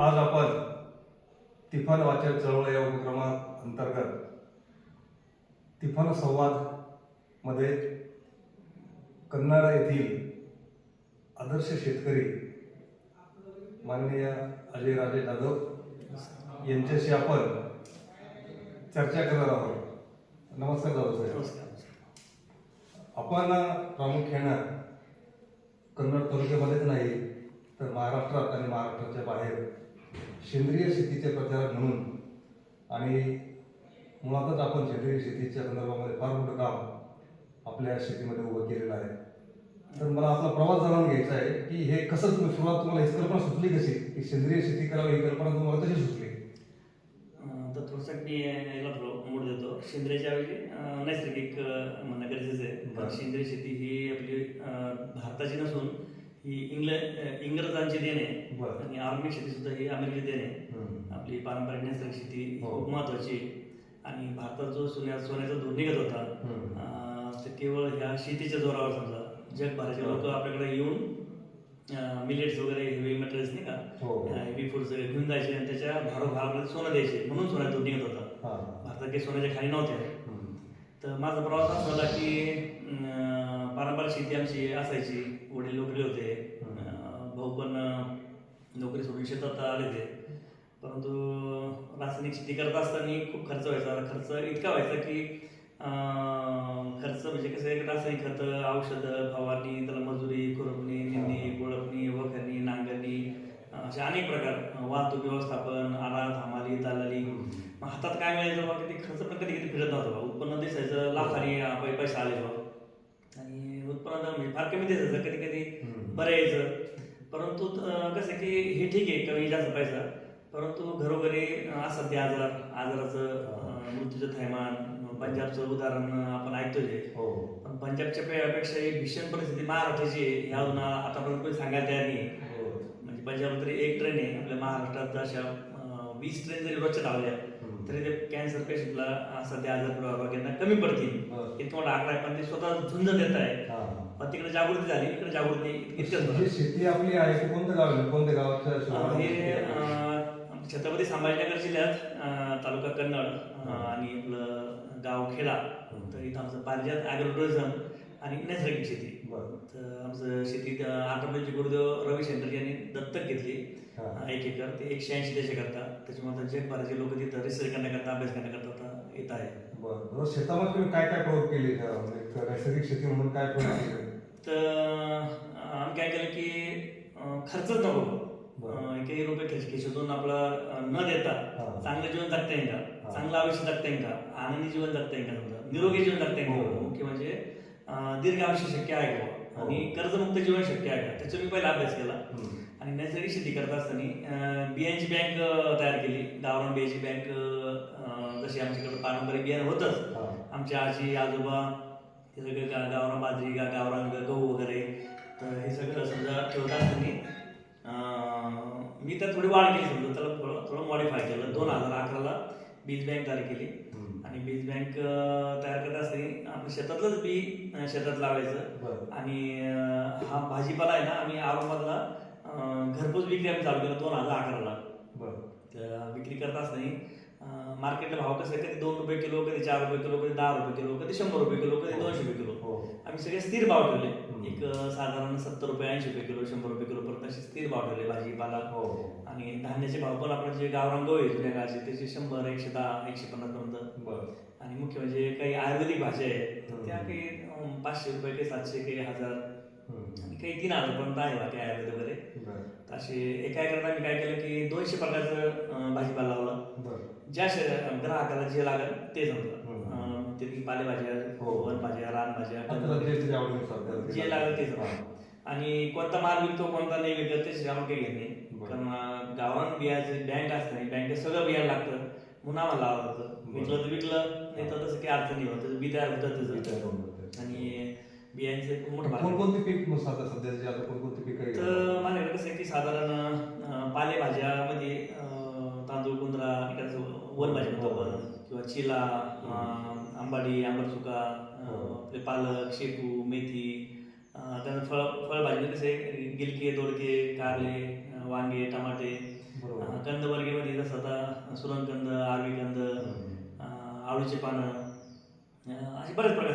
आज आपण तिफन वाचन चळवळ या उपक्रमा अंतर्गत तिफन संवादमध्ये कन्नड येथील आदर्श शेतकरी माननीय अजयराजे जाधव यांच्याशी आपण चर्चा करणार आहोत. नमस्कार जाधव साहेब. आपण प्रामुख्यानं कन्नड तालुक्यामध्येच नाही तर महाराष्ट्रात आणि महाराष्ट्राच्या बाहेर सेंद्रिय शेतीचे प्रचारक म्हणून आणि मुळातच आपण सेंद्रिय शेतीच्या संदर्भामध्ये फार मोठं काम आपल्या शेतीमध्ये उभं केलेलं आहे. तर मला आपला प्रवास जाणून घ्यायचा आहे की हे कसं तुम्ही सुरुवात तुम्हाला ही कल्पना सुचली कशी? की सेंद्रिय शेती करावी ही कल्पना तुम्हाला कशी सुचली? तर थोडंसं मी याला मूड देतो. सेंद्रियच्या अं, नैसर्गिक म्हणणं गरजेचं आहे. सेंद्रिय शेती ही आपली भारताची नसून ही इंग्ल अं, इंग्रजांची देण आहे आणि ऑर्गॅनिक शेती सुद्धा ही अमेरिकेची देण. आहे. आपली पारंपरिक नैसर्गिक शेती हो. खूप महत्वाची. आणि भारतात जो सोन्या सोन्याचा धोर निघत होता ते केवळ ह्या शेतीच्या जोरावर समजा. जगभराचे लोक आपल्याकडे येऊन मिलेट्स वगैरे हेवी मटेरियल्स नाही का हो हेवी फूड्स घेऊन जायचे आणि त्याच्या भारोभारामध्ये सोनं द्यायचे. म्हणून सोन्याचा धोर निघत होता. हा. भारतात काही सोन्याच्या खाली नव्हत्या. तर माझा प्रवास असा होता की पारंपरिक शेती आमची असायची. वडील नोकरी होते. भाऊ पण नोकरी सोडून शेतात आले ते परंतु रासायनिक शेती करत असताना खूप खर्च व्हायचा. खर्च इतका व्हायचा की खर्च म्हणजे कसं रासायनिक खतं औषधं फवारणी त्याला मजुरी खुरपणी निंदणी असे अनेक प्रकार वाहतूक व्यवस्थापन आरात हमाली दलाली. मग हातात काय मिळायचं बा की ते खर्च पण कधी कधी फिरत नव्हतं बा उत्पन्न दिसायचं लाखाने पैसे आले बा आणि उत्पन्न म्हणजे फार कमी दिसायचं कधी कधी. बरं यायचं. परंतु कसं की हे ठीक आहे कमी जास्त पैसा. परंतु घरोघरी असतात ते आजार आजाराचं मृत्यूचं थैमान पंजाबचं उदाहरण आपण ऐकतो जे. हो. पण पंजाबच्या पेक्षा एक भीषण परिस्थिती महाराष्ट्राची आहे. ह्या अजून आतापर्यंत कोणी सांगायला तयार नाही पंजाब तरी एक ट्रेन आहे आपल्या महाराष्ट्रात अशा वीस ट्रेन जरी रोजच्या धावल्या. तरी ते कॅन्सर पेशंटला सध्या आजार रोग्यांना कमी पडतील. हे तुम्हाला आकडा पण ते स्वतः झुंज देत आहे. पण तिकडे जागृती झाली इकडे जागृती इतकंच शेती आपली आहे कोणत्या गाव आहे कोणत्या शिवारामध्ये हे छत्रपती संभाजीनगर जिल्ह्यात तालुका कन्नड आणि आपलं गाव खेडा. तर इथं आमचं पारिजात ॲग्रो टुरिझम आणि नैसर्गिक शेती. तर आमचं शेतीत आंध्रप्रदेशचे गुरुदेव रविशंकर यांनी दत्तक घेतली हा. एक एकर ते एकशे ऐंशी देश करतात त्याच्यामुळे जगभराचे लोक तिथं रिसर्च करण्याकरता अभ्यास करण्याकरता येत आहे. शेतामध्ये तुम्ही काय काय प्रयोग केले? म्हणजे नैसर्गिक शेती म्हणून काय प्रयोग केले तर आम्ही काय केलं की खर्चच नको एकही रुपये खर्च खिशातून आपला न देता हा. चांगलं जीवन जगता येईल हा. का चांगलं आयुष्य जगता येईल का आनंदी जीवन जगता येईल का निरोगी जीवन जगता येईल हो. का मुख्य म्हणजे दीर्घ आयुष्य शक्य आहे का हो. आणि कर्जमुक्त जीवन शक्य आहे का त्याचा मी पहिला अभ्यास केला. आणि नैसर्गिक शेती करत असताना बियांची बँक तयार केली गावरान बियाची बँक जशी आमच्याकडे पारंपरिक बियाणं होतंच. आमच्या आजी आजोबा हे सगळे गा गावरान बाजरी गावरान गहू वगैरे तर हे सगळं समजा ठेवत असताना मी तर थोडी वाढ केली समजा त्याला थोडं थोडं मॉडिफाय केलं दोन हजार अकराला बीज बँक तयार केली. आणि बीज बँक तयार करत असताना आपलं शेतातलंच बी शेतात लावायचं. आणि हा भाजीपाला आहे ना आम्ही अं, घरपोच विक्री आम्ही चालू केलं दोन हजार अकराला. तर विक्री करत असताना मार्केटला भाव कसं आहे कधी दोन रुपये किलो कधी चार रुपये किलो कधी दहा रुपये किलो कधी शंभर रुपये किलो कधी दोनशे रुपये किलो हो. आम्ही सगळे स्थिर भाव ठेवले. एक साधारण सत्तर रुपये ऐंशी रुपये किलो शंभर रुपये किलो पर्यंत असे स्थिर भाव ठेवले भाजीपाला हो. आणि धान्याचे भाव पण आपण जे गावरान गहू जुन्या काळचे त्याचे शंभर एकशे दहा एकशे पन्नास पर्यंत. आणि मुख्य म्हणजे काही आयुर्वेदिक भाज्या आहेत. त्या काही पाचशे रुपये काही सातशे काही हजार. आणि काही तीन हजार पर्यंत आहे बाकी आयुर्वेद वगैरे बरं. तर असे एका एकरात आम्ही काय केलं की दोनशे प्रकारचं भाजीपाला लावला. ज्या ग्राहकाला जे लागेल ते हम्म. अं, ते ती पालेभाज्या हो. वनभाज्या रानभाज्या आपल्याला जे लागेल ते हा. समजा आणि कोणता माल विकतो कोणता नाही विकत त्याची आम्हाला काही घेत नाही. कारण गावरान बियाचे बँक असते बँकेत सगळं बियाणं लागतं म्हणून आम्हाला लावावं लागतं बरं. विकलं तर विकलं नाही तर तसं काही अडचण नाही होत बी तयार होतं ते. आणि बियांचे खूप मोठं भाग आहे. कोणकोणती पीक मग आता सध्याचे आता कोणकोणती पीक आहे तर माझ्याकडे कसं आहे की साधारण अं, पालेभाज्यामध्ये अं, तांदूळ कुंद्रा इकडचं वनभाजी म्हणतो आपण. किंवा चिला अं, आंबाडी आंबट चुका हो. आपले पालक शेपू मेथी अं, त्यानंतर फळ फळभाजीमध्ये कसे गिलके दोडके कारले अं, वांगे टमाटे बरोबर. अं, कंद वर्गेमध्ये जसं आता सुरणकंद आरवी कंद अं, आवळीचे पानं अं, असे बरेच प्रकार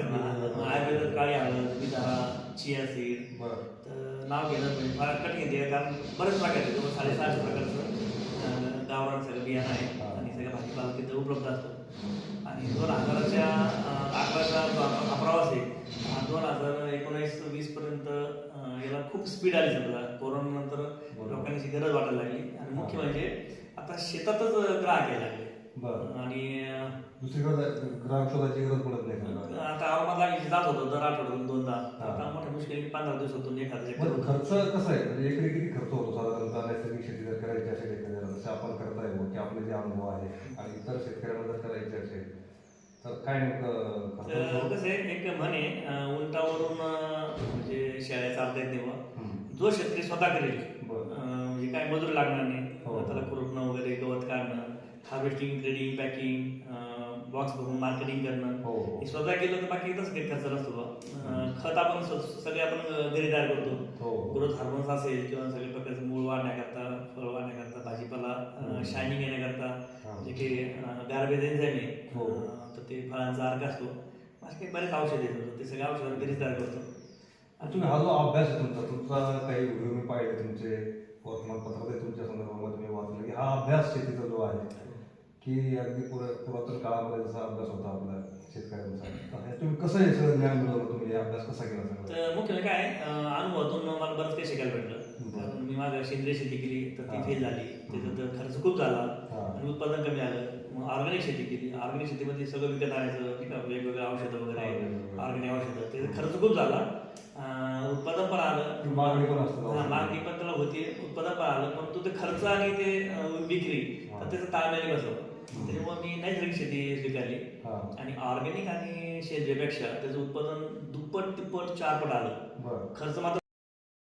आयुर्वेदात काळी हळद विधारा चिया सीड. तर नाव घेणं म्हणजे फार कठीण आहे कारण बरेच प्रकार आहेत. जवळ साडेसहाशे प्रकारचं गावरान सगळं बियाणं आहे. हा. आणि सगळं भाजीपाला तिथं उपलब्ध असतो. आणि दोन हजाराच्या अकराचा जो आप- प्रवास आहे हा दोन हजार एकोणीस वीस पर्यंत अं, याला खूप स्पीड आली समजा. कोरोना नंतर बरोबर. लोकांनी अशी गरज वाटायला लागली. आणि मुख्य म्हणजे आता शेतातच ग्राहक यायला लागले. बरं आणि दुसरीकडे ग्राहक शोधायची गरज पडत नाही का? आता औरंगाबादला मी जात होतो दर आठवड्यातून दोनदा हा. आता मोठ्या मुश्किल पंधरा दिवसातून एखादं खर्च कसा आहे म्हणजे एकरी किती खर्च होतो साधारणतः नैसर्गिक शेती जर करायची असेल एखाद्याला जसं आपण करताय बुवा, की आपले जे अनुभव आहे आणि इतर शेतकऱ्यांना जर करायचे असेल तर काय नेमकं खर्च तर होतो? कसं आहे एक म्हणे अं, उंटावरून अं, म्हणजे शेळ्या चालता येत नाही बुवा. हम्म. जो शेतकरी स्वतः करेल बरं. अं, म्हणजे काय मजूर लागणार हो. नाही त्याला खुरपणं वगैरे गवत काढणं हार्वेस्टिंग ट्रेडिंग पॅकिंग बॉक्स भरून मार्केटिंग करणं. हो हे. स्वतः केलं तर बाकी काही खर्च नसतो बुवा. अं, खत आपण सगळे आपण घरी तयार करतो. हो. ग्रोथ हार्मोन्स असेल किंवा सगळ्या प्रकारचं मूळ वाढण्याकरता फळ वाढण्याकरता भाजीपाला शायनिंग येण्याकरता हा. जे काही गार्बेज एन्झाईम आहे. हो. तर ते फळांचा अर्क असतो. असे काही बरेच औषध आहेत. ते सगळे औषध घरीच तयार करतो. तुम्ही हा जो अभ्यास आहे तुमचा तुमचा काही व्हिडिओ मी पाहिले तुमचे वर्तमानपत्रात तुमच्या संदर्भामध्ये मी वाचलं की हा अभ्यास शेतीचा जो आहे की अगदी पुरा पुरातन काळामध्ये जसा अभ्यास होता आपला शेतकऱ्यांचा. तर तुम्ही कसं हे सगळं ज्ञान मिळवलं तुम्ही? अभ्यास कसा केला सगळं? तर मुख्य काय अनुभवातून मला बरंच काही शिकायला भेटलं. कारण मी माझं सेंद्रिय शेती केली तर ती. फेल झाली. त्याच्यात खर्च खूप झाला. आणि उत्पादन कमी आलं. मग ऑर्गॅनिक शेती केली. ऑर्गॅनिक शेतीमध्ये सगळं विकत आणायचं नाही का? वेगवेगळे औषधं वगैरे. ऑर्गॅनिक औषधं. त्याचा खर्च खूप झाला. उत्पादन पण आलं. मागणी पण असते. मागणी पण त्याला होती. उत्पादन पण आलं. परंतु ते खर्च आणि ते विक्री. तर त्याचं ताळमेळ बसवलं त्याच्यामुळे मी नैसर्गिक शेती स्वीकारली. हा. आणि ऑर्गॅनिक आणि सेंद्रियपेक्षा त्याचं उत्पादन दुप्पट तिप्पट चारपट आलं. बरं. खर्च मात्र